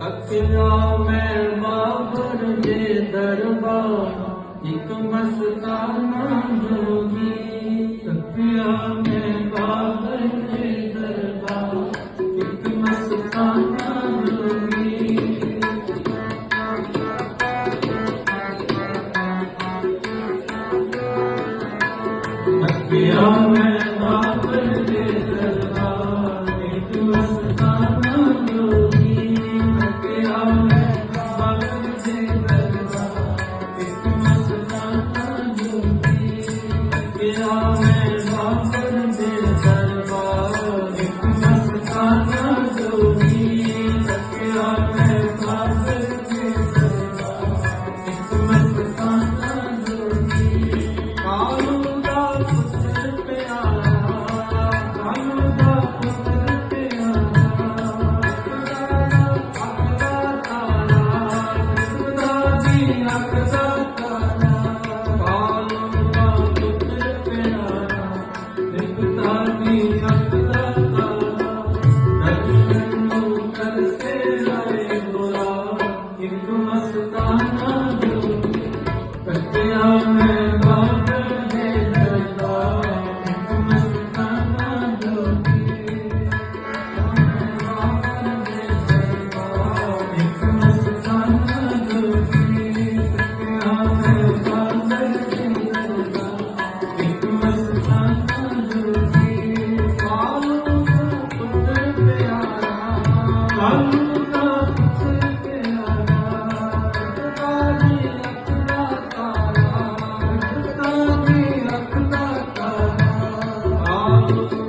ਤਕਿਆ ਮੈਂ ਬਾਬਰ ਦੇ ਦਰਬਾਰ ਇੱਕ ਮਸਤਾਨਾ ਜੋਗੀ ਤਕਿਆ ਮੈਂ ਬਾਬਰ ਦੇ ਦਰਬਾਰ ਇੱਕ ਮਸਤਾਨਾ ਜੋਗੀ ਤਕਿਆ ਮੈਂ ਬਾਬਰ ਦੇ ਦਰਬਾਰ ਇੱਕ ਮਸਤਾਨਾ ਜੋਗੀ Gracias. Thank.